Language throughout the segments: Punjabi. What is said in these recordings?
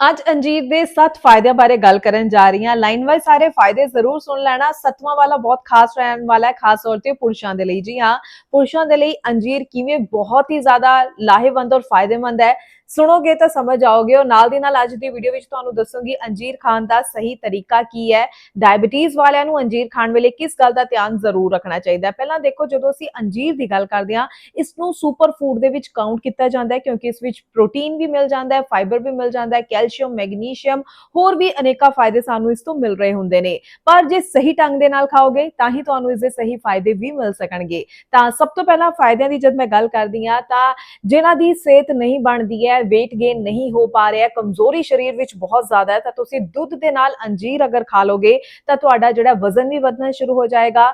ਅੱਜ ਅੰਜੀਰ ਦੇ 7 ਫਾਇਦਿਆਂ ਬਾਰੇ ਗੱਲ ਕਰਨ ਜਾ ਰਹੀ ਹਾਂ। ਲਾਈਨ ਵਾਈਜ਼ ਸਾਰੇ ਫਾਇਦੇ ਜ਼ਰੂਰ ਸੁਣ ਲੈਣਾ। ਸੱਤਵਾਂ ਵਾਲਾ ਬਹੁਤ ਖਾਸ ਰਹਿਣ ਵਾਲਾ ਹੈ, ਖਾਸ ਤੌਰ ਤੇ ਪੁਰਸ਼ਾਂ ਦੇ ਲਈ। ਜੀ ਹਾਂ, ਪੁਰਸ਼ਾਂ ਦੇ ਲਈ ਅੰਜੀਰ ਕਿਵੇਂ ਬਹੁਤ ਹੀ ਜ਼ਿਆਦਾ ਲਾਹੇਵੰਦ ਔਰ ਫਾਇਦੇਮੰਦ ਹੈ। ਸੁਣੋਗੇ ਤਾਂ ਸਮਝ ਆਓਗੇ ਔਰ ਨਾਲ ਦੀ ਨਾਲ ਅੱਜ ਦੀ ਵੀਡੀਓ ਵਿੱਚ ਤੁਹਾਨੂੰ ਦੱਸੂਗੀ ਅੰਜੀਰ ਖਾਣ ਦਾ ਸਹੀ ਤਰੀਕਾ ਕੀ ਹੈ। ਡਾਇਬੀਟੀਜ਼ ਵਾਲਿਆਂ ਨੂੰ ਅੰਜੀਰ ਖਾਣ ਵੇਲੇ ਕਿਸ ਗੱਲ ਦਾ ਧਿਆਨ ਜ਼ਰੂਰ ਰੱਖਣਾ ਚਾਹੀਦਾ ਹੈ। ਪਹਿਲਾਂ ਦੇਖੋ, ਜਦੋਂ ਅਸੀਂ ਅੰਜੀਰ ਦੀ ਗੱਲ ਕਰਦੇ ਹਾਂ, ਇਸ ਨੂੰ ਸੁਪਰ ਫੂਡ ਦੇ ਵਿੱਚ ਕਾਊਂਟ ਕੀਤਾ ਜਾਂਦਾ ਹੈ ਕਿਉਂਕਿ ਇਸ ਵਿੱਚ ਪ੍ਰੋਟੀਨ ਵੀ ਮਿਲ ਜਾਂਦਾ ਹੈ ਫਾਈਬਰ ਵੀ ਮਿਲ ਜਾਂਦਾ ਹੈ ਕੈਲਸ਼ੀਅਮ ਮੈਗਨੀਸ਼ੀਅਮ ਹੋਰ ਵੀ ਅਨੇਕਾਂ ਫਾਇਦੇ ਸਾਨੂੰ ਇਸ ਤੋਂ ਮਿਲ ਰਹੇ ਹੁੰਦੇ ਨੇ। ਪਰ ਜੇ ਸਹੀ ਢੰਗ ਦੇ ਨਾਲ ਖਾਓਗੇ, ਤਾਂ ਹੀ ਤੁਹਾਨੂੰ ਇਸ ਦੇ ਸਹੀ ਫਾਇਦੇ ਵੀ ਮਿਲ ਸਕਣਗੇ। ਤਾਂ ਸਭ ਤੋਂ ਪਹਿਲਾਂ ਫਾਇਦਿਆਂ ਦੀ ਜਦ ਮੈਂ ਗੱਲ ਕਰਦੀ ਹਾਂ, ਤਾਂ ਜਿਨ੍ਹਾਂ ਦੀ ਸਿਹਤ ਨਹੀਂ ਬਣਦੀ ਹੈ ਹੈ, weight gain ਨਹੀਂ ਹੋ ਪਾ ਰਿਹਾ, ਕਮਜ਼ੋਰੀ ਸਰੀਰ ਵਿੱਚ ਬਹੁਤ ਜ਼ਿਆਦਾ ਹੈ, ਤਾਂ ਤੁਸੀਂ ਦੁੱਧ ਦੇ ਨਾਲ ਅੰਜੀਰ ਅਗਰ ਖਾ ਲੋਗੇ, ਤਾਂ ਤੁਹਾਡਾ ਜਿਹੜਾ ਵਜ਼ਨ ਵੀ ਵਧਣਾ ਸ਼ੁਰੂ ਹੋ ਜਾਏਗਾ।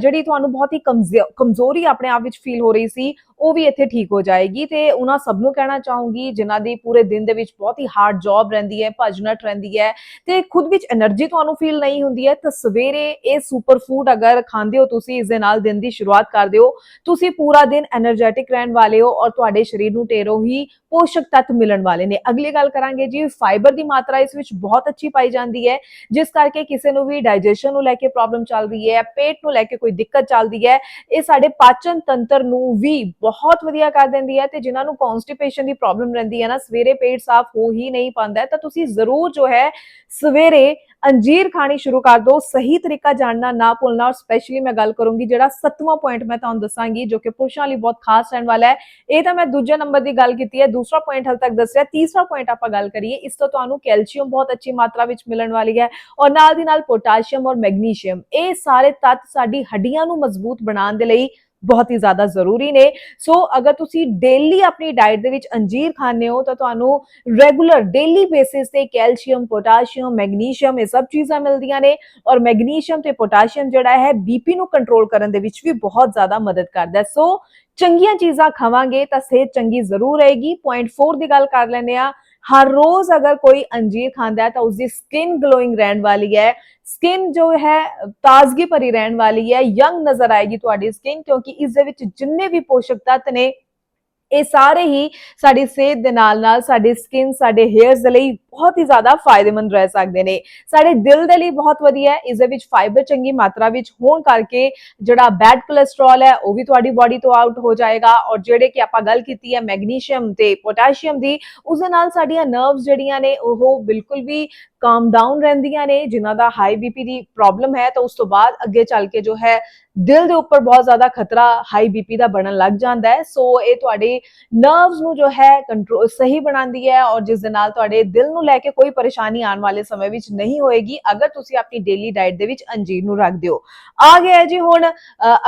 ਜਿਹੜੀ ਤੁਹਾਨੂੰ ਬਹੁਤ ਹੀ ਕਮਜ਼ੋਰੀ ਆਪਣੇ ਆਪ ਵਿੱਚ ਫੀਲ ਹੋ ਰਹੀ ਸੀ, ਉਹ ਵੀ ਇੱਥੇ ਠੀਕ ਹੋ ਜਾਏਗੀ ਤੇ ਉਹਨਾਂ ਸਭ ਨੂੰ ਕਹਿਣਾ ਚਾਹੂੰਗੀ, ਜਿਨ੍ਹਾਂ ਦੀ ਪੂਰੇ ਦਿਨ ਦੇ ਵਿੱਚ ਬਹੁਤ ਹੀ ਹਾਰਡ ਜੌਬ ਰਹਿੰਦੀ ਹੈ ਭਜਨਟ ਰਹਿੰਦੀ ਹੈ, ਤੇ ਖੁਦ ਵਿੱਚ એનર્ਜੀ ਤੁਹਾਨੂੰ ਫੀਲ ਨਹੀਂ ਹੁੰਦੀ ਹੈ, ਤਾਂ ਸਵੇਰੇ ਇਹ ਸੁਪਰ ਫੂਡ ਅਗਰ ਖਾਂਦੇ ਹੋ ਤੁਸੀਂ ਇਸ ਦੇ ਨਾਲ ਦਿਨ ਦੀ ਸ਼ੁਰੂਆਤ ਕਰਦੇ ਹੋ, ਤੁਸੀਂ ਪੂਰਾ ਦਿਨ એનર્ਜੈਟਿਕ ਰਹਿਣ ਵਾਲੇ ਹੋ ਔਰ ਤੁਹਾਡੇ ਸਰੀਰ ਨੂੰ ਢੇਰੋਂ ਹੀ ਪੋਸ਼ਕ ਤੱਤ ਮਿਲਣ ਵਾਲੇ ਨੇ। ਅਗਲੀ ਗੱਲ ਕਰਾਂਗੇ ਜੀ ਫਾਈਬਰ ਦੀ ਮਾਤਰਾ ਇਸ ਵਿੱਚ ਬਹੁਤ ਅੱਛੀ ਪਾਈ ਜਾਂਦੀ ਹੈ, ਜਿਸ ਕਰਕੇ ਕਿਸੇ ਨੂੰ ਵੀ ਡਾਈਜੈਸ਼ਨ ਨੂੰ ਲੈ ਕੇ ਪ੍ਰੋਬਲਮ ਚੱਲ ਰਹੀ ਹੈ, ਪੇਟ ਨੂੰ ਲੈ ਕੇ ਕੋਈ ਦਿੱਕਤ ਚੱਲਦੀ ਹੈ, ਇਹ ਸਾਡੇ ਪਾਚਨ ਤੰਤਰ ਨੂੰ ਵੀ ਬਹੁਤ ਵਧੀਆ ਕਰ ਦਿੰਦੀ ਹੈ ਤੇ ਜਿਨ੍ਹਾਂ ਨੂੰ ਕਨਸਟੀਪੇਸ਼ਨ ਦੀ ਪ੍ਰੋਬਲਮ ਰਹਿੰਦੀ ਹੈ ਨਾ, ਸਵੇਰੇ ਪੇਟ ਸਾਫ਼ ਹੋ ਹੀ ਨਹੀਂ ਪਾਉਂਦਾ ਤਾਂ ਤੁਸੀਂ ਜ਼ਰੂਰ ਜੋ ਹੈ ਸਵੇਰੇ ਅੰਜੀਰ ਖਾਣੀ ਸ਼ੁਰੂ ਕਰ ਦਿਓ। ਸਹੀ ਤਰੀਕਾ ਜਾਣਨਾ ਨਾ ਭੁੱਲਣਾ ਔਰ ਸਪੈਸ਼ਲੀ ਮੈਂ ਗੱਲ ਕਰੂੰਗੀ ਜਿਹੜਾ ਸੱਤਵਾਂ ਪੁਆਇੰਟ ਮੈਂ ਤੁਹਾਨੂੰ ਦੱਸਾਂਗੀ, ਜੋ ਕਿ ਪੁਰਸ਼ਾਂ ਲਈ ਬਹੁਤ ਖਾਸ ਰਹਿਣ ਵਾਲਾ ਹੈ। ਇਹ ਤਾਂ ਮੈਂ ਦੂਜੇ ਨੰਬਰ ਦੀ ਗੱਲ ਕੀਤੀ ਹੈ, ਦੂਸਰਾ ਪੁਆਇੰਟ ਹਾਲ ਤੱਕ ਦੱਸਿਆ, ਤੀਸਰਾ ਪੁਆਇੰਟ ਆਪਾਂ ਗੱਲ ਕਰੀਏ, ਇਸ ਤੋਂ ਤੁਹਾਨੂੰ ਕੈਲਸ਼ੀਅਮ ਬਹੁਤ ਅੱਛੀ ਮਾਤਰਾ ਵਿੱਚ ਮਿਲਣ ਵਾਲੀ ਹੈ ਔਰ ਨਾਲ ਦੀ ਨਾਲ ਪੋਟਾਸ਼ੀਅਮ ਔਰ ਮੈਗਨੀਸ਼ੀਅਮ ਇਹ ਸਾਰੇ ਤੱਤ ਸਾਡੀ ਹੱਡੀਆਂ ਨੂੰ ਮਜ਼ਬੂਤ ਬਣਾਉਣ ਦੇ ਲਈ ਬਹੁਤ ਹੀ ਜ਼ਿਆਦਾ ਜ਼ਰੂਰੀ ਨੇ। ਸੋ ਅਗਰ ਤੁਸੀਂ ਡੇਲੀ ਆਪਣੀ ਡਾਈਟ ਦੇ ਵਿੱਚ ਅੰਜੀਰ ਖਾਂਦੇ ਹੋ ਤਾਂ ਤੁਹਾਨੂੰ ਰੈਗੂਲਰ ਡੇਲੀ ਬੇਸਿਸ ਤੇ ਕੈਲਸ਼ੀਅਮ, ਪੋਟਾਸ਼ੀਅਮ, ਮੈਗਨੀਸ਼ੀਅਮ ਇਹ ਸਭ ਚੀਜ਼ਾਂ ਮਿਲਦੀਆਂ ਨੇ ਔਰ ਮੈਗਨੀਸ਼ੀਅਮ ਤੇ ਪੋਟਾਸ਼ੀਅਮ ਜਿਹੜਾ ਹੈ ਬੀਪੀ ਨੂੰ ਕੰਟਰੋਲ ਕਰਨ ਦੇ ਵਿੱਚ ਵੀ ਬਹੁਤ ਜ਼ਿਆਦਾ ਮਦਦ ਕਰਦਾ ਹੈ। ਸੋ ਚੰਗੀਆਂ ਚੀਜ਼ਾਂ ਖਾਵਾਂਗੇ ਤਾਂ ਸਿਹਤ ਚੰਗੀ ਜ਼ਰੂਰ ਰਹੇਗੀ। ਪੁਆਇੰਟ 4 ਦੀ ਗੱਲ ਕਰ ਲੈਂਦੇ ਆ ਹਰ ਰੋਜ਼ ਅਗਰ ਕੋਈ ਅੰਜੀਰ ਖਾਂਦਾ ਹੈ ਤਾਂ ਉਸਦੀ ਸਕਿਨ ਗਲੋਇੰਗ ਰਹਿਣ ਵਾਲੀ ਹੈ। ਸਕਿਨ ਜੋ ਹੈ, ਤਾਜ਼ਗੀ ਭਰੀ ਰਹਿਣ ਵਾਲੀ ਹੈ। ਯੰਗ ਨਜ਼ਰ ਆਏਗੀ ਤੁਹਾਡੀ ਸਕਿਨ ਕਿਉਂਕਿ ਇਸ ਦੇ ਵਿੱਚ ਜਿੰਨੇ ਵੀ ਪੋਸ਼ਕ ਤੱਤ ਨੇ, ਇਹ ਸਾਰੇ ਹੀ ਸਾਡੀ ਸਿਹਤ ਦੇ ਨਾਲ ਨਾਲ ਸਾਡੀ ਸਕਿਨ ਸਾਡੇ ਹੇਅਰਸ ਦੇ ਲਈ ਬਹੁਤ ਹੀ ਜ਼ਿਆਦਾ ਫਾਇਦੇਮੰਦ ਰਹਿ ਸਕਦੇ ਨੇ। ਸਾਡੇ ਦਿਲ ਦੇ ਲਈ ਬਹੁਤ ਵਧੀਆ ਹੈ। ਇਸ ਦੇ ਵਿੱਚ ਫਾਈਬਰ ਚੰਗੀ ਮਾਤਰਾ ਵਿੱਚ ਹੋਣ ਕਰਕੇ ਜਿਹੜਾ ਬੈਡ ਕੋਲੇਸਟ੍ਰੋਲ ਹੈ, ਉਹ ਵੀ ਤੁਹਾਡੀ ਬਾਡੀ ਤੋਂ ਆਊਟ ਹੋ ਜਾਏਗਾ। ਔਰ ਜਿਹੜੇ ਕਿ ਆਪਾਂ ਗੱਲ ਕੀਤੀ ਹੈ ਮੈਗਨੀਸ਼ੀਅਮ ਤੇ ਪੋਟਾਸ਼ੀਅਮ ਦੀ, ਉਸ ਦੇ ਨਾਲ ਸਾਡੀਆਂ ਨਰਵਸ ਜਿਹੜੀਆਂ ਨੇ, ਉਹ ਬਿਲਕੁਲ ਵੀ ਕਾਮ ਡਾਊਨ ਰਹਿੰਦੀਆਂ ਨੇ। ਜਿਨ੍ਹਾਂ ਦਾ ਹਾਈ ਬੀਪੀ ਦੀ ਪ੍ਰੋਬਲਮ ਹੈ, ਤਾਂ ਉਸ ਤੋਂ ਬਾਅਦ ਅੱਗੇ ਚੱਲ ਕੇ ਜੋ ਹੈ, ਦਿਲ ਦੇ ਉੱਪਰ ਬਹੁਤ ਜ਼ਿਆਦਾ ਖਤਰਾ ਹਾਈ ਬੀਪੀ ਦਾ ਬਣਨ ਲੱਗ ਜਾਂਦਾ ਹੈ। ਸੋ ਇਹ ਤੁਹਾਡੇ ਨਰਵਸ ਨੂੰ ਜੋ ਹੈ ਕੰਟਰੋਲ ਸਹੀ ਬਣਾਉਂਦੀ ਹੈ ਔਰ ਜਿਸ ਦੇ ਨਾਲ ਤੁਹਾਡੇ ਦਿਲ ਨੂੰ ਲੈ ਕੇ ਕੋਈ ਪਰੇਸ਼ਾਨੀ ਆਉਣ ਵਾਲੇ ਸਮੇਂ ਵਿੱਚ ਨਹੀਂ ਹੋਏਗੀ, ਅਗਰ ਤੁਸੀਂ ਆਪਣੀ ਡੇਲੀ ਡਾਈਟ ਦੇ ਵਿੱਚ ਅੰਜੀਰ ਨੂੰ ਰੱਖਦੇ ਹੋ। ਆ ਗਿਆ ਜੀ ਹੁਣ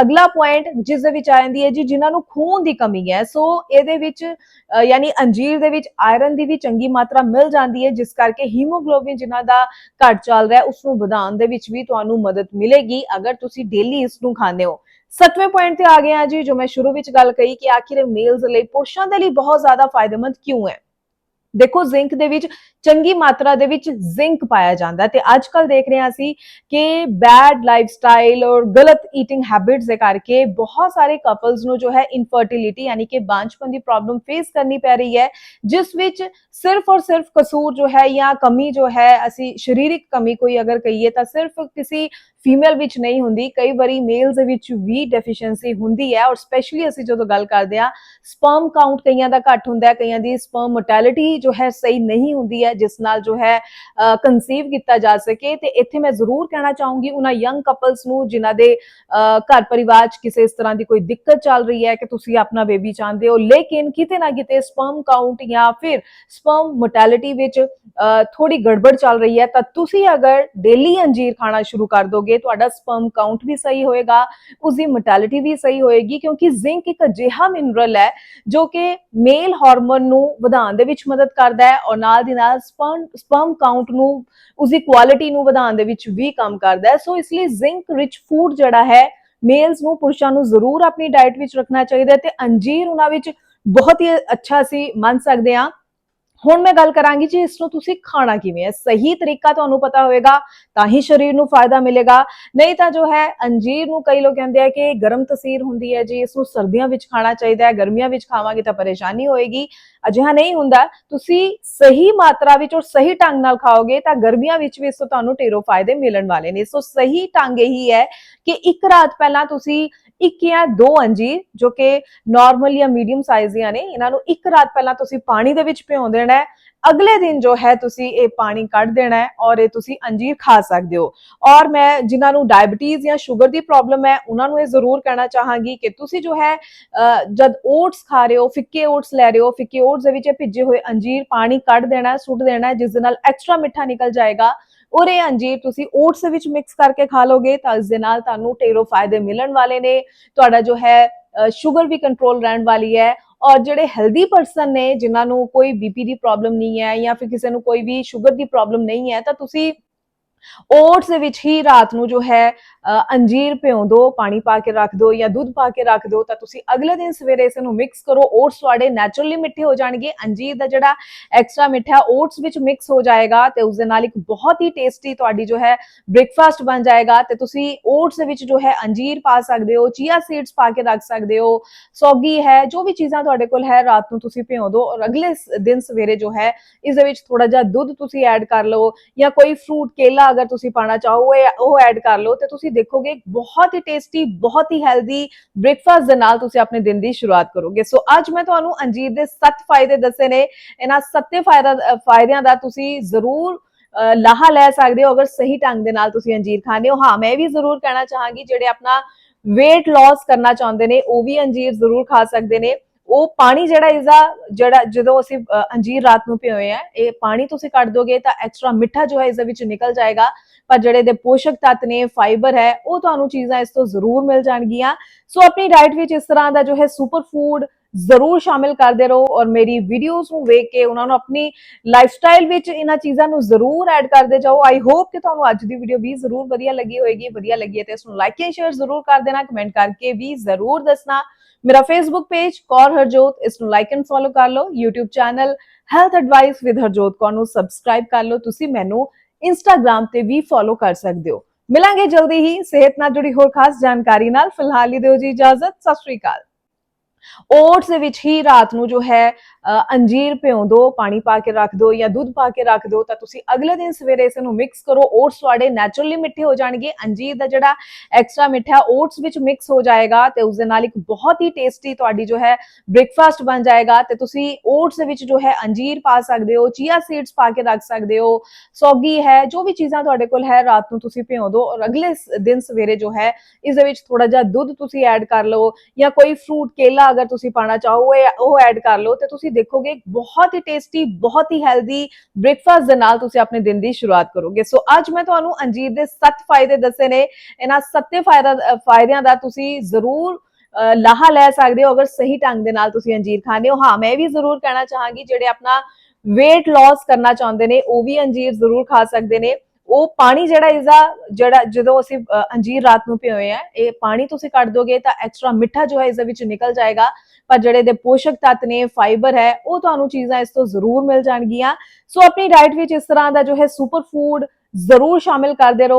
ਅਗਲਾ ਪੁਆਇੰਟ ਜਿਸ ਦੇ ਵਿੱਚ ਆ ਜਾਂਦੀ ਹੈ ਜੀ, ਜਿਨ੍ਹਾਂ ਨੂੰ ਖੂਨ ਦੀ ਕਮੀ ਹੈ, ਸੋ ਇਹਦੇ ਵਿੱਚ ਯਾਨੀ ਅੰਜੀਰ ਦੇ ਵਿੱਚ ਆਇਰਨ ਦੀ ਵੀ ਚੰਗੀ ਮਾਤਰਾ ਮਿਲ ਜਾਂਦੀ ਹੈ, ਜਿਸ ਕਰਕੇ ਹੀਮੋਗਲੋਬਿਨ ਜਿਨ੍ਹਾਂ ਦਾ ਘੱਟ ਚੱਲ ਰਿਹਾ ਹੈ ਉਸ ਨੂੰ ਵਧਾਉਣ ਦੇ ਵਿੱਚ ਵੀ ਤੁਹਾਨੂੰ ਮਦਦ ਮਿਲੇਗੀ, ਅਗਰ ਤੁਸੀਂ ਡੇਲੀ ਇਸ ਨੂੰ ਖਾਂਦੇ ਹੋ। ਸੱਤਵੇਂ ਪੁਆਇੰਟ ਤੇ ਆ ਗਏ ਆ ਜੀ, ਜੋ ਮੈਂ ਸ਼ੁਰੂ ਵਿੱਚ ਗੱਲ ਕਹੀ ਕਿ ਆਖਿਰ ਮੇਲਸ ਲਈ ਪੁਰਸ਼ਾਂ ਦੇ ਲਈ ਬਹੁਤ ਜ਼ਿਆਦਾ ਫਾਇਦੇਮੰਦ ਕਿਉਂ ਹੈ? ਦੇਖੋ ਜ਼ਿੰਕ ਦੇ ਵਿੱਚ ਚੰਗੀ ਮਾਤਰਾ ਦੇ ਵਿੱਚ ਜ਼ਿੰਕ ਪਾਇਆ ਜਾਂਦਾ ਤੇ ਅੱਜ ਕੱਲ ਦੇਖ ਰਹੇ ਹਾਂ ਅਸੀਂ ਕਿ ਬੈਡ ਲਾਈਫ ਸਟਾਈਲ ਔਰ ਗਲਤ ਈਟਿੰਗ ਹੈਬਿਟਸ ਦੇ ਕਰਕੇ ਬਹੁਤ ਸਾਰੇ ਕਪਲਸ ਨੂੰ ਜੋ ਹੈ ਇਨਫਰਟੀਲਿਟੀ ਯਾਨੀ ਕਿ ਬਾਂਝਪਨ ਦੀ ਪ੍ਰੋਬਲਮ ਫੇਸ ਕਰਨੀ ਪੈ ਰਹੀ ਹੈ, ਜਿਸ ਵਿੱਚ ਸਿਰਫ ਔਰ ਸਿਰਫ ਕਸੂਰ ਜੋ ਹੈ ਜਾਂ ਕਮੀ ਜੋ ਹੈ, ਅਸੀਂ ਸਰੀਰਕ ਕਮੀ ਕੋਈ ਅਗਰ ਕਹੀਏ ਤਾਂ ਸਿਰਫ ਕਿਸੇ ਫੀਮੇਲ ਵਿੱਚ ਨਹੀਂ ਹੁੰਦੀ ਕਈ ਵਾਰੀ ਮੇਲਸ ਦੇ ਵਿੱਚ ਵੀ ਡੈਫੀਸ਼ੀਐਂਸੀ ਹੁੰਦੀ ਹੈ ਔਰ ਸਪੈਸ਼ਲੀ ਅਸੀਂ ਜਦੋਂ ਗੱਲ ਕਰਦੇ ਹਾਂ ਸਪਰਮ ਕਾਊਂਟ ਕਈਆਂ ਦਾ ਘੱਟ ਹੁੰਦਾ ਹੈ ਕਈਆਂ ਦੀ ਸਪਰਮ ਮੋਰਟੈਲਿਟੀ ਜੋ ਹੈ ਸਹੀ ਨਹੀਂ ਹੁੰਦੀ ਹੈ ਜਿਸ ਨਾਲ ਜੋ ਹੈ ਕਨਸੀਵ ਕੀਤਾ ਜਾ ਸਕੇ ਤੇ ਇੱਥੇ ਮੈਂ ਜ਼ਰੂਰ ਕਹਿਣਾ ਚਾਹੂੰਗੀ ਉਹਨਾਂ ਯੰਗ ਕਪਲਸ ਨੂੰ ਜਿਨ੍ਹਾਂ ਦੇ ਘਰ ਪਰਿਵਾਰ 'ਚ ਕਿਸੇ ਇਸ ਤਰ੍ਹਾਂ ਦੀ ਕੋਈ ਦਿੱਕਤ ਚੱਲ ਰਹੀ ਹੈ ਕਿ ਤੁਸੀਂ ਆਪਣਾ ਬੇਬੀ ਚਾਹੁੰਦੇ ਹੋ ਲੇਕਿਨ ਕਿਤੇ ਨਾ ਕਿਤੇ ਸਪਰਮ ਕਾਊਂਟ ਜਾਂ ਫਿਰ ਸਪਰਮ ਮੋਰਟੈਲਿਟੀ ਵਿੱਚ ਅਹ, ਥੋੜੀ ਗੜਬੜ ਚੱਲ ਰਹੀ ਹੈ ਤਾਂ ਤੁਸੀਂ ਅਗਰ ਡੇਲੀ ਅੰਜੀਰ ਖਾਣਾ ਸ਼ੁਰੂ ਕਰ ਦੋਗੇ ਤੁਹਾਡਾ ਸਪਰਮ ਕਾਊਂਟ ਵੀ ਸਹੀ ਹੋਏਗਾ ਉਸ ਦੀ ਮੋਰਟੈਲਿਟੀ ਵੀ ਸਹੀ ਹੋਏਗੀ, ਕਿਉਂਕਿ ਜ਼ਿੰਕ ਇੱਕ ਅਜਿਹਾ ਮਿਨਰਲ ਹੈ ਜੋ ਕਿ ਮੇਲ ਹਾਰਮੋਨ ਨੂੰ ਵਧਾਉਣ ਦੇ ਵਿੱਚ ਮਦਦ ਕਰਦਾ ਹੈ ਔਰ ਨਾਲ ਦੀ ਨਾਲ ਸਪਰਮ ਸਪਰਮ ਕਾਊਂਟ ਨੂੰ ਉਸ ਦੀ ਕੁਆਲਿਟੀ ਨੂੰ ਵਧਾਉਣ ਦੇ ਵਿੱਚ ਵੀ ਕੰਮ ਕਰਦਾ ਹੈ। ਸੋ ਇਸ ਲਈ ਜ਼ਿੰਕ ਰਿਚ ਫੂਡ ਜਿਹੜਾ ਹੈ ਮੇਲਸ ਨੂੰ, ਪੁਰਸ਼ਾਂ ਨੂੰ ਜ਼ਰੂਰ ਆਪਣੀ ਡਾਈਟ ਵਿੱਚ ਰੱਖਣਾ ਚਾਹੀਦਾ ਹੈ ਤੇ ਅੰਜੀਰ ਉਹਨਾਂ ਵਿੱਚ ਬਹੁਤ ਹੀ ਅੱਛਾ ਅਸੀਂ ਮੰਨ ਸਕਦੇ ਹਾਂ। ਹੁਣ ਮੈਂ ਗੱਲ ਕਰਾਂਗੀ ਜੀ ਇਸ ਨੂੰ ਤੁਸੀਂ ਖਾਣਾ ਕਿਵੇਂ ਹੈ। ਸਹੀ ਤਰੀਕਾ ਤੁਹਾਨੂੰ ਪਤਾ ਹੋਵੇਗਾ, ਤਾਂ ਹੀ ਸਰੀਰ ਨੂੰ ਫਾਇਦਾ ਮਿਲੇਗਾ। ਨਹੀਂ ਤਾਂ ਜੋ ਹੈ, ਅੰਜੀਰ ਨੂੰ ਕਈ ਲੋਕ ਕਹਿੰਦੇ ਆ ਕਿ ਗਰਮ ਤਸੀਰ ਹੁੰਦੀ ਹੈ ਜੀ, ਇਸ ਨੂੰ ਸਰਦੀਆਂ ਵਿੱਚ ਖਾਣਾ ਚਾਹੀਦਾ ਹੈ, ਗਰਮੀਆਂ ਵਿੱਚ ਖਾਵਾਂਗੇ ਤਾਂ ਪਰੇਸ਼ਾਨੀ ਹੋਏਗੀ। ਅਜਿਹਾ ਨਹੀਂ ਹੁੰਦਾ, ਤੁਸੀਂ ਸਹੀ ਮਾਤਰਾ ਵਿੱਚ ਔਰ ਸਹੀ ਢੰਗ ਨਾਲ ਖਾਓਗੇ ਤਾਂ ਗਰਮੀਆਂ ਵਿੱਚ ਵੀ ਇਸ ਤੋਂ ਤੁਹਾਨੂੰ ਢੇਰੋਂ ਫਾਇਦੇ ਮਿਲਣ ਵਾਲੇ ਨੇ। ਸੋ ਸਹੀ ਢੰਗ ਇਹੀ ਹੈ ਕਿ ਇੱਕ ਰਾਤ ਪਹਿਲਾਂ ਤੁਸੀਂ ਇੱਕ ਜਾਂ ਦੋ ਅੰਜੀਰ ਜੋ ਕਿ ਨਾਰਮਲ ਜਾਂ ਮੀਡੀਅਮ ਸਾਈਜ਼ ਦੀਆਂ ਨੇ ਇਹਨਾਂ ਨੂੰ ਇੱਕ ਰਾਤ ਪਹਿਲਾਂ ਤੁਸੀਂ ਪਾਣੀ ਦੇ ਵਿੱਚ ਭਿਓ ਦੇਣਾ ਹੈ। ਅਗਲੇ ਦਿਨ ਜੋ ਹੈ ਤੁਸੀਂ ਇਹ ਪਾਣੀ ਕੱਢ ਦੇਣਾ ਹੈ ਔਰ ਇਹ ਤੁਸੀਂ ਅੰਜੀਰ ਖਾ ਸਕਦੇ ਹੋ। ਔਰ ਮੈਂ ਜਿਨ੍ਹਾਂ ਨੂੰ ਡਾਇਬੀਟੀਜ਼ ਜਾਂ ਸ਼ੂਗਰ ਦੀ ਪ੍ਰੋਬਲਮ ਹੈ ਉਹਨਾਂ ਨੂੰ ਇਹ ਜ਼ਰੂਰ ਕਹਿਣਾ ਚਾਹਾਂਗੀ ਕਿ ਤੁਸੀਂ ਜੋ ਹੈ ਅਹ, ਜਦ ਓਟਸ ਖਾ ਰਹੇ ਹੋ ਫਿੱਕੇ ਓਟਸ ਲੈ ਰਹੇ ਹੋ ਫਿੱਕੇ ਓਟਸ ਦੇ ਵਿੱਚ ਭਿੱਜੇ ਹੋਏ ਅੰਜੀਰ ਪਾਣੀ ਕੱਢ ਦੇਣਾ ਸੁੱਟ ਦੇਣਾ ਹੈ ਜਿਸ ਦੇ ਨਾਲ ਐਕਸਟਰਾ ਮਿੱਠਾ ਨਿਕਲ ਜਾਏਗਾ। ਔਰ ਇਹ ਅੰਜੀਰ ਤੁਸੀਂ ਓਟਸ ਵਿੱਚ ਮਿਕਸ ਕਰਕੇ ਖਾ ਲੋਗੇ ਤਾਂ ਇਸ ਦੇ ਨਾਲ ਤੁਹਾਨੂੰ ਢੇਰੋਂ ਫਾਇਦੇ ਮਿਲਣ ਵਾਲੇ ਨੇ। ਤੁਹਾਡਾ ਜੋ ਹੈ ਸ਼ੂਗਰ ਵੀ ਕੰਟਰੋਲ ਰਹਿਣ ਵਾਲੀ ਹੈ ਔਰ ਜਿਹੜੇ ਹੈਲਦੀ ਪਰਸਨ ਨੇ, ਜਿਨ੍ਹਾਂ ਨੂੰ ਕੋਈ ਬੀਪੀ ਦੀ ਪ੍ਰੋਬਲਮ ਨਹੀਂ ਹੈ ਜਾਂ ਫਿਰ ਕਿਸੇ ਨੂੰ ਕੋਈ ਵੀ ਸ਼ੂਗਰ ਦੀ ਪ੍ਰੋਬਲਮ ਨਹੀਂ ਹੈ, ਤਾਂ ਤੁਸੀਂ ਓਟਸ ਦੇ ਵਿੱਚ ਹੀ ਰਾਤ ਨੂੰ ਜੋ ਹੈ ਅੰਜੀਰ ਭਿਉਂ ਦਿਓ ਪਾਣੀ ਪਾ ਕੇ ਰੱਖ ਦਿਓ ਜਾਂ ਦੁੱਧ ਪਾ ਕੇ ਰੱਖ ਦਿਓ ਤਾਂ ਤੁਸੀਂ ਅਗਲੇ ਦਿਨ ਸਵੇਰੇ ਇਸ ਨੂੰ ਮਿਕਸ ਕਰੋ। ਓਟਸ ਤੁਹਾਡੇ ਨੈਚੁਰਲੀ ਮਿੱਠੇ ਹੋ ਜਾਣਗੇ। ਅੰਜੀਰ ਦਾ ਜਿਹੜਾ ਐਕਸਟਰਾ ਮਿੱਠਾ ਓਟਸ ਵਿੱਚ ਮਿਕਸ ਹੋ ਜਾਏਗਾ ਤੇ ਉਸ ਦੇ ਨਾਲ ਇੱਕ ਬਹੁਤ ਹੀ ਟੇਸਟੀ ਤੁਹਾਡੀ ਜੋ ਹੈ ਬ੍ਰੇਕਫਾਸਟ ਬਣ ਜਾਏਗਾ ਤੇ ਤੁਸੀਂ ਓਟਸ ਦੇ ਵਿੱਚ ਜੋ ਹੈ ਅੰਜੀਰ ਪਾ ਸਕਦੇ ਹੋ ਚੀਆ ਸੀਡਸ ਪਾ ਕੇ ਰੱਖ ਸਕਦੇ ਹੋ, ਸੌਗੀ ਹੈ, ਜੋ ਵੀ ਚੀਜ਼ਾਂ ਤੁਹਾਡੇ ਕੋਲ ਹੈ, ਰਾਤ ਨੂੰ ਤੁਸੀਂ ਭਿਉਂ ਦਿਓ ਔਰ ਅਗਲੇ ਦਿਨ ਸਵੇਰੇ ਜੋ ਹੈ, ਇਸ ਦੇ ਵਿੱਚ ਥੋੜਾ ਜਿਹਾ ਦੁੱਧ ਤੁਸੀਂ ਐਡ ਕਰ ਲਓ ਜਾਂ ਕੋਈ ਫਰੂਟ ਕੇਲਾ ਅਗਰ ਤੁਸੀਂ ਪਾਣਾ ਚਾਹੋ ਉਹ ਐਡ ਕਰ ਲਓ ਤੇ ਤੁਸੀਂ ਦੇਖੋਗੇ ਬਹੁਤ ਹੀ ਟੇਸਟੀ ਬਹੁਤ ਹੀ ਹੈਲਦੀ ਬ੍ਰੇਕਫਾਸਟ ਦੇ ਨਾਲ ਤੁਸੀਂ ਆਪਣੇ ਦਿਨ ਦੀ ਸ਼ੁਰੂਆਤ ਕਰੋਗੇ। ਸੋ ਅੱਜ ਮੈਂ ਤੁਹਾਨੂੰ ਅੰਜੀਰ ਦੇ 7 ਫਾਇਦੇ ਦੱਸੇ ਨੇ। ਇਹਨਾਂ 7 ਫਾਇਦਾ ਫਾਇਦਿਆਂ ਦਾ ਤੁਸੀਂ ਜ਼ਰੂਰ ਅ, ਲਾਹਾ ਲੈ ਸਕਦੇ ਹੋ। ਅਗਰ ਸਹੀ ਢੰਗ ਦੇ ਨਾਲ ਤੁਸੀਂ ਅੰਜੀਰ ਖਾਂਦੇ ਹੋ। ਹਾਂ ਮੈਂ ਵੀ ਜ਼ਰੂਰ ਕਹਿਣਾ ਚਾਹਾਂਗੀ ਜਿਹੜੇ ਆਪਣਾ weight loss ਕਰਨਾ ਚਾਹੁੰਦੇ ਨੇ ਉਹ ਵੀ ਅੰਜੀਰ ਜ਼ਰੂਰ ਖਾ ਸਕਦੇ ਨੇ। ਉਹ ਪਾਣੀ ਜਿਹੜਾ ਇਸਦਾ ਜਿਹੜਾ ਜਦੋਂ ਅਸੀਂ ਅੰਜੀਰ ਰਾਤ ਨੂੰ ਭਿਓਏ ਆ, ਇਹ ਪਾਣੀ ਤੁਸੀਂ ਕੱਢ ਦੋਗੇ ਤਾਂ ਐਕਸਟਰਾ ਮਿੱਠਾ ਜੋ ਹੈ ਇਸ ਦੇ ਵਿੱਚ ਨਿਕਲ ਜਾਏਗਾ। ਪਰ ਜਿਹੜੇ ਦੇ ਪੋਸ਼ਕ ਤੱਤ ਨੇ ਫਾਈਬਰ ਹੈ, ਉਹ ਤੁਹਾਨੂੰ ਚੀਜ਼ਾਂ ਇਸ ਤੋਂ ਜ਼ਰੂਰ ਮਿਲ ਜਾਣਗੀਆਂ। ਸੋ ਆਪਣੀ ਡਾਈਟ ਵਿੱਚ ਇਸ ਤਰ੍ਹਾਂ ਦਾ ਜੋ ਹੈ ਸੁਪਰ ਫੂਡ ਜ਼ਰੂਰ ਸ਼ਾਮਿਲ ਕਰਦੇ ਰਹੋ ਔਰ ਮੇਰੀ ਵੀਡੀਓਜ਼ ਨੂੰ ਵੇਖ ਕੇ ਉਹਨਾਂ ਨੂੰ ਆਪਣੀ ਲਾਈਫਸਟਾਈਲ ਵਿੱਚ ਇਹਨਾਂ ਚੀਜ਼ਾਂ ਨੂੰ ਜ਼ਰੂਰ ਐਡ ਕਰਦੇ ਜਾਓ। ਆਈ ਹੋਪ ਕਿ ਤੁਹਾਨੂੰ ਅੱਜ ਦੀ ਵੀਡੀਓ ਵੀ ਜ਼ਰੂਰ ਵਧੀਆ ਲੱਗੀ ਹੋਏਗੀ, ਵਧੀਆ ਲੱਗੀ ਹੈ ਤੇ ਇਸ ਨੂੰ ਲਾਈਕ ਐਂਡ ਸ਼ੇਅਰ ਜ਼ਰੂਰ ਕਰ ਦੇਣਾ ਕਮੈਂਟ ਕਰਕੇ ਵੀ ਜ਼ਰੂਰ ਦੱਸਣਾ। ਮੇਰਾ ਫੇਸਬੁੱਕ ਪੇਜ ਕੌਰ ਹਰਜੋਤ ਇਸ ਨੂੰ ਲਾਈਕ ਐਂਡ ਫੋਲੋ ਕਰ ਲਓ YouTube channel health advice with Harjot Kaur ਨੂੰ ਸਬਸਕ੍ਰਾਈਬ ਕਰ ਲਓ ਤੁਸੀਂ ਮੈਨੂੰ ਇੰਸਟਾਗ੍ਰam ਤੇ ਵੀ ਫੋਲੋ ਕਰ ਸਕਦੇ ਹੋ ਮਿਲਾਂਗੇ ਜਲਦੀ ਹੀ ਸਿਹਤ ਨਾਲ ਜੁੜੀ ਹੋਰ ਖਾਸ ਜਾਣਕਾਰੀ ਨਾਲ ਫਿਲਹਾਲ ਹੀ ਦਿਓ ਜੀ ਇਜਾਜ਼ਤ ਸਤਿ ਸ਼੍ਰੀ ਅਕਾਲ ਓਟਸ ਦੇ ਵਿੱਚ ਹੀ ਰਾਤ ਨੂੰ ਜੋ ਹੈ ਅੰਜੀਰ ਭਿਉਂ ਦਿਓ ਪਾਣੀ ਪਾ ਕੇ ਰੱਖ ਦਿਓ ਜਾਂ ਦੁੱਧ ਪਾ ਕੇ ਰੱਖ ਦਿਓ ਤਾਂ ਤੁਸੀਂ ਅਗਲੇ ਦਿਨ ਸਵੇਰੇ ਇਸ ਨੂੰ ਮਿਕਸ ਕਰੋ। ਓਟਸ ਤੁਹਾਡੇ ਨੈਚੁਰਲੀ ਮਿੱਠੇ ਹੋ ਜਾਣਗੇ। ਅੰਜੀਰ ਦਾ ਜਿਹੜਾ ਐਕਸਟਰਾ ਮਿੱਠਾ ਓਟਸ ਵਿੱਚ ਮਿਕਸ ਹੋ ਜਾਏਗਾ ਤੇ ਉਸ ਦੇ ਨਾਲ ਇੱਕ ਬਹੁਤ ਹੀ ਟੇਸਟੀ ਤੁਹਾਡੀ ਜੋ ਹੈ ਬ੍ਰੇਕਫਾਸਟ ਬਣ ਜਾਏਗਾ ਤੇ ਤੁਸੀਂ ਓਟਸ ਦੇ ਵਿੱਚ ਜੋ ਹੈ ਅੰਜੀਰ ਪਾ ਸਕਦੇ ਹੋ ਚੀਆ ਸੀਡਸ ਪਾ ਕੇ ਰੱਖ ਸਕਦੇ ਹੋ, ਸੌਗੀ ਹੈ, ਜੋ ਵੀ ਚੀਜ਼ਾਂ ਤੁਹਾਡੇ ਕੋਲ ਹੈ, ਰਾਤ ਨੂੰ ਤੁਸੀਂ ਭਿਉਂ ਦਿਓ ਔਰ ਅਗਲੇ ਦਿਨ ਸਵੇਰੇ ਜੋ ਹੈ, ਇਸ ਦੇ ਵਿੱਚ ਥੋੜਾ ਜਿਹਾ ਦੁੱਧ ਤੁਸੀਂ ਐਡ ਕਰ ਲਓ ਜਾਂ ਕੋਈ ਫਰੂਟ ਕੇਲਾ ਅਗਰ ਤੁਸੀਂ ਪਾਣਾ ਚਾਹੋ ਉਹ ਐਡ ਕਰ ਲਓ ਤੇ ਤੁਸੀਂ ਦੇਖੋਗੇ ਬਹੁਤ ਹੀ ਟੇਸਟੀ ਬਹੁਤ ਹੀ ਹੈਲਦੀ ਬ੍ਰੇਕਫਾਸਟ ਦੇ ਨਾਲ ਤੁਸੀਂ ਆਪਣੇ ਦਿਨ ਦੀ ਸ਼ੁਰੂਆਤ ਕਰੋਗੇ। ਸੋ ਅੱਜ ਮੈਂ ਤੁਹਾਨੂੰ ਅੰਜੀਰ ਦੇ 7 ਫਾਇਦੇ ਦੱਸੇ ਨੇ। ਇਹਨਾਂ 7 ਫਾਇਦਾ ਫਾਇਦਿਆਂ ਦਾ ਤੁਸੀਂ ਜ਼ਰੂਰ ਅ, ਲਾਹਾ ਲੈ ਸਕਦੇ ਹੋ। ਅਗਰ ਸਹੀ ਢੰਗ ਦੇ ਨਾਲ ਤੁਸੀਂ ਅੰਜੀਰ ਖਾਂਦੇ ਹੋ। ਹਾਂ ਮੈਂ ਵੀ ਜ਼ਰੂਰ ਕਹਿਣਾ ਚਾਹਾਂਗੀ ਜਿਹੜੇ ਆਪਣਾ weight loss ਕਰਨਾ ਚਾਹੁੰਦੇ ਨੇ ਉਹ ਵੀ ਅੰਜੀਰ ਜ਼ਰੂਰ ਖਾ ਸਕਦੇ ਨੇ। ਉਹ ਪਾਣੀ ਜਿਹੜਾ ਇਸਦਾ ਜਿਹੜਾ ਜਦੋਂ ਅਸੀਂ ਅੰਜੀਰ ਰਾਤ ਨੂੰ ਭਿਓਏ ਆ, ਇਹ ਪਾਣੀ ਤੁਸੀਂ ਕੱਢ ਦੋਗੇ ਤਾਂ ਐਕਸਟਰਾ ਮਿੱਠਾ ਜੋ ਹੈ ਇਸ ਦੇ ਵਿੱਚ ਨਿਕਲ ਜਾਏਗਾ। ਪਰ ਜਿਹੜੇ ਦੇ ਪੋਸ਼ਕ ਤੱਤ ਨੇ ਫਾਈਬਰ ਹੈ, ਉਹ ਤੁਹਾਨੂੰ ਚੀਜ਼ਾਂ ਇਸ ਤੋਂ ਜ਼ਰੂਰ ਮਿਲ ਜਾਣਗੀਆਂ। ਸੋ ਆਪਣੀ ਡਾਈਟ ਵਿੱਚ ਇਸ ਤਰ੍ਹਾਂ ਦਾ ਜੋ ਹੈ ਸੁਪਰ ਫੂਡ ਜ਼ਰੂਰ ਸ਼ਾਮਿਲ ਕਰਦੇ ਰਹੋ।